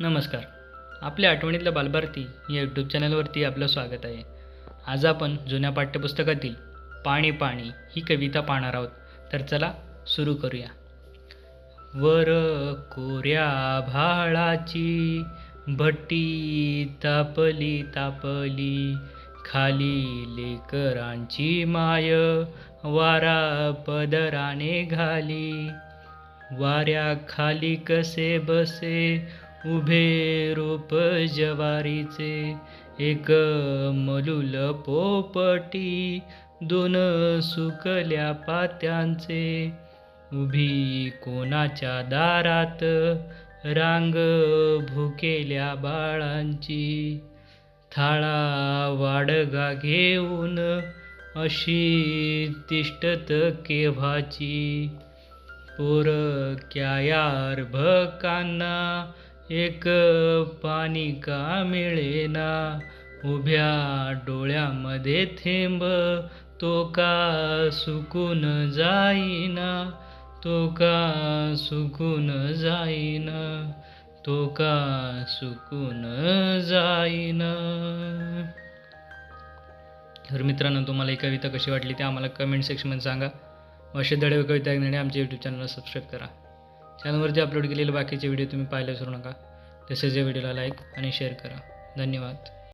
नमस्कार. आपल्या आठवणीतल्या बालभारती या यूट्यूब चॅनलवरती आपलं स्वागत आहे. आज आपण जुन्या पाठ्यपुस्तकातील पाणी पाणी ही कविता पाहणार आहोत. तर चला सुरू करूया. वर कोऱ्या भाळाची भट्टी तापली तापली खाली लेकरांची माय वारा पदराने घाली. वाऱ्याखाली कसे बसे उभे रूप जवारीचे एक मलुल पोपटी दोन सुकल्या पात्यांचे. उभी कोणाच्या दारात रांग भुकेल्या बाळांची. थाळा वाडगा घेऊन अशी तिष्ठत केव्हाची. पोर यार भकांना एक पाणी का मिळेना उभ्या डोळ्यामध्ये थेंब तो का सुकून जाईना तो का सुकून जाईना तो का सुकून जाईना. तर मित्रांनो तुम्हाला ही कविता कशी वाटली ते आम्हाला कमेंट सेक्शनमध्ये सांगा. असे धडे कविता ऐकण्यासाठी आमच्या यूट्यूब चॅनलला सबस्क्राईब करा. चॅनलवरती अपलोड केलेले बाकीचे व्हिडिओ तुम्ही पाहायला विसरू नका. तसेच या व्हिडिओला लाईक आणि शेअर करा. धन्यवाद.